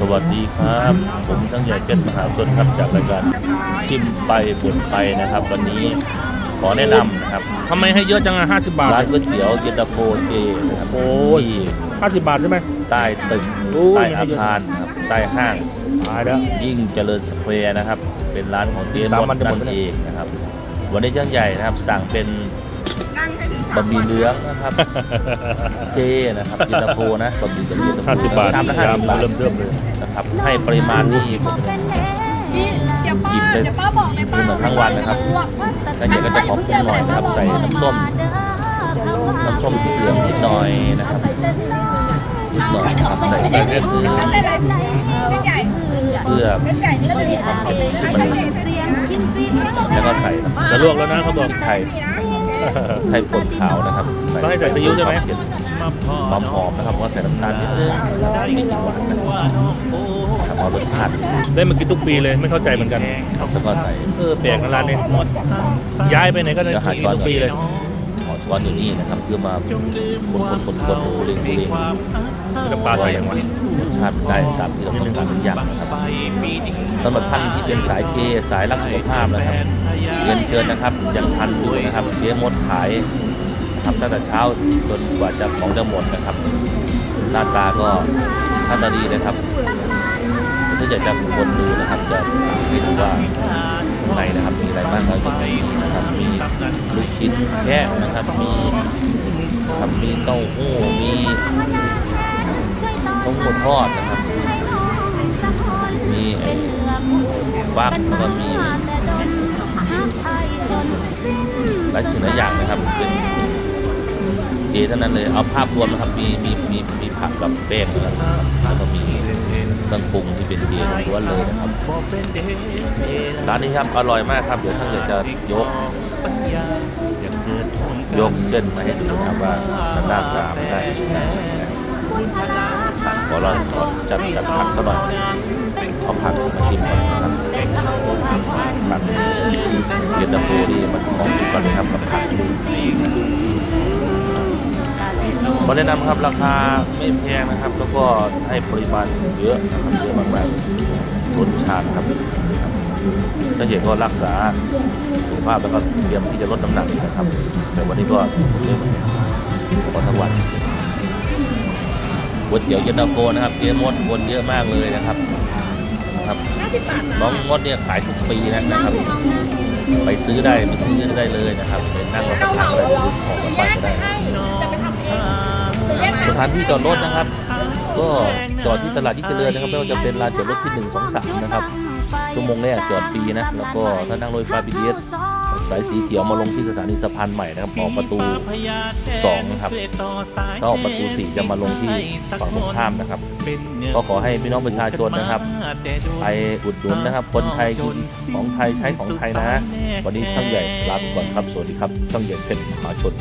สวัสดีครับ ผมทั้งใหญ่เพชรมหาชนครับจากรายการชิมไปบ่นไปนะครับ วันนี้ขอแนะนำนะครับทำไมให้เยอะจังอะห้าสิบบาทร้านก๋วยเตี๋ยวเย็นตาโฟเจนะครับโอ้ยที่ห้าสิบบาทใช่ไหมใต้ตึกโอ้ยใต้อาคารครับใต้ห้างตายแล้วยิ่งเจริญสแควร์นะครับ เป็นร้านของเจ๊สามมดวันจะหมนั่ดนไหมเนี่ยเองนะครับ วันนี้เจ้าใหญ่นะครับสั่งเป็น บะหมี่เหลืองนะครับ เจนะครับเย็นตาโฟนะบะหมี่เหลืองเย็นตาโฟห้าสิบบาทชามละห้าสิบบาทเริ่มเริ่มเลยนะครับ ให้ปริมาณนี่ผม นี่เดี๋ยวป้าหยิบเลยเดี๋ยวป้าบอกเลยป้าคือเหมือนทั้งวันนะครับแล้วเดี๋ยวก็จะขอปรุงหน่อยนะครับใส่น้ำส้ม น้ำส้มพริกเหลืองนิดหน่อยนะครับนิดหน่อยนะครับใส่ใส่เส้นคือแล้วแต่เลยเส้นใหญ่เพื่อเส้นใหญ่นี่ก็มีความเผ็ดเลยนะเส้นใหญ่เส้นเลี้ยงแล้วก็ใส่น้ำจะลวกแล้วนะเขาบอกพริกไทย ไทยป่นขาวนะครับต้องให้ใส่ซีอิ๊วใช่ไหมหอมหอมๆนะครับก็ใส่น้ำตาลนิดนึงไม่กินหวานนะครับเอารสชาติได้มากินทุกปีเลยไม่เข้าใจเหมือนกันแล้วก็ใส่เออแปลกนะร้านนี้ย้ายไปไหนก็ได้จะหากินช้อนทุกปีเลยขอช้อนอยู่นี่นะครับเพื่อมาคนคนคนคนดูเรียงดูเรียงน้ำปลาใส่อย่างวะรสชาติได้ตามที่เราต้องการทุกอย่างนะครับ สำหรับท่านที่เป็นสายเคสายรักสุขภาพนะครับเรียนเชิญนะครับยังทันอยู่นะครับเจ๊มดขายครับตั้งแต่เช้าจนกว่าจะของจะหมดนะครับหน้าตาก็ท่านตาดีนะครับถ้าอยากจะคนดูนะครับจะให้ดูว่าข้างในนะครับมีอะไรบ้างแล้วก็มีนะครับมีลูกชิ้นแค่นะครับมีครับมีเต้าหู้มีต้มหมูทอดนะครับ ฟักก็มีหลายสิ่งหลายอย่างนะครับเป็นเจเท่านั้นเลยเอาภาพรวมนะครับมีมีมีมีผักกับแป้งนะครับแล้วก็มีเครื่องปรุงที่เป็นเจล้วนเลยนะครับร้านนี้ครับอร่อยมากครับเดี๋ยวท่านอยากจะยกยกเส้นมาให้ดูนะครับว่าจะหน้าตามันได้ยังไง ขอราขอจัดจัดผักสักหน่อยเอาผักมาชิมก่อนนะครับผักเย็นตาโฟนี่มันมองดูกันเลยครับกับผักขอแนะนำครับราคาไม่แพงนะครับ แล้วก็ให้ปริมาณเยอะนะครับเยอะมากๆรสชาติครับถ้าเห็นก็รักษาสุขภาพแล้วก็เตรียมที่จะลดน้ำหนักนะครับ แต่วันนี้ก็เริ่มขอทั้งวัน ก๋วยเตี๋ยวเย็นตาโฟนะครับเจ๊มดคนเยอะมากเลยนะครับครับ50บาทนะน้องมดเนี่ยขายทุกปีนะครับ ไปซื้อได้ไปซื้อได้เลยนะครับไปนั่งรับประทานอะไรซื้อของกลับแยบ้านกก็ได้ให้จะไปทำเองจะแยกสถานที่จอดรถนะครับ ก็จอดที่ตลาดที่เจริญนะครับไม่ว่าจะเป็นลานจอดรถที่หนึ่งสองสามนะครับชั่วโมงแรกจอดฟรีนะแล้วก็ถ้านั่งรถไฟฟ้า BTS สายสีเขียวมาลงที่สถานีสะพานใหม่นะครับออกประตูสองนะครับถ้าออกประตูสี่จะมาลงที่ฝั่งตรงข้ามนะครับ ก็ขอให้พี่น้องประชาชนนะครับไปอุดหนุนนะครับ คนไทยกินของไทยใช้ของไทยนะวันนี้ช่างใหญ่ลาไปก่อนครับ สวัสดีครับช่างใหญ่เพชรมหาชน